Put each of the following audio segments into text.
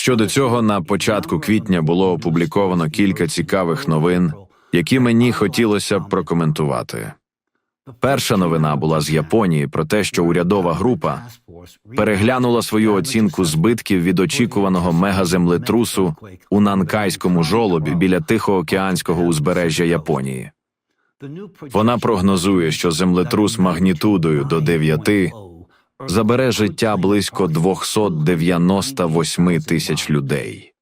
Щодо цього, на початку квітня було опубліковано кілька цікавих новин, які мені хотілося б прокоментувати. Перша новина була з Японії про те, що урядова група переглянула свою оцінку збитків від очікуваного мегаземлетрусу у Нанкайському жолобі біля Тихоокеанського узбережжя Японії. Вона прогнозує, що землетрус магнітудою до 9 забере життя близько 298 тисяч людей.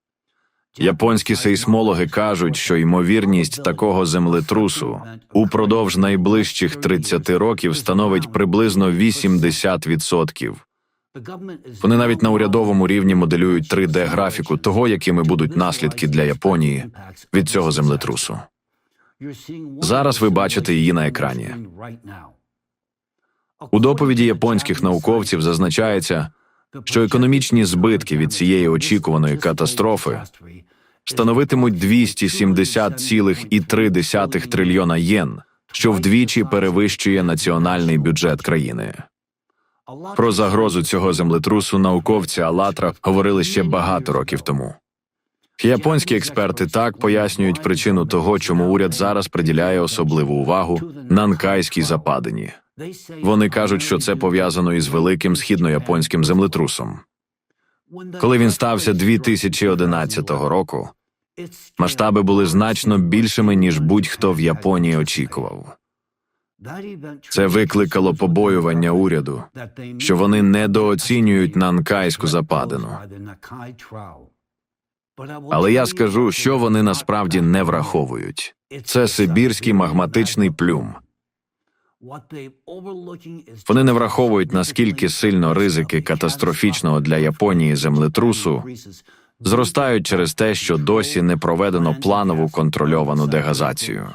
Японські сейсмологи кажуть, що ймовірність такого землетрусу упродовж найближчих 30 років становить приблизно 80%. Вони навіть на урядовому рівні моделюють 3D-графіку того, якими будуть наслідки для Японії від цього землетрусу. Зараз ви бачите її на екрані. У доповіді японських науковців зазначається, що економічні збитки від цієї очікуваної катастрофи становитимуть 270,3 трильйона єн, що вдвічі перевищує національний бюджет країни. Про загрозу цього землетрусу науковці Алатра говорили ще багато років тому. Японські експерти так пояснюють причину того, чому уряд зараз приділяє особливу увагу Нанкайській западині. Вони кажуть, що це пов'язано із великим східнояпонським землетрусом. Коли він стався 2011 року, масштаби були значно більшими, ніж будь-хто в Японії очікував. Це викликало побоювання уряду, що вони недооцінюють Нанкайську западину. Але я скажу, що вони насправді не враховують. Це сибірський магматичний плюм. Вони не враховують наскільки сильно ризики катастрофічного для Японії землетрусу зростають через те, що досі не проведено планову контрольовану дегазацію.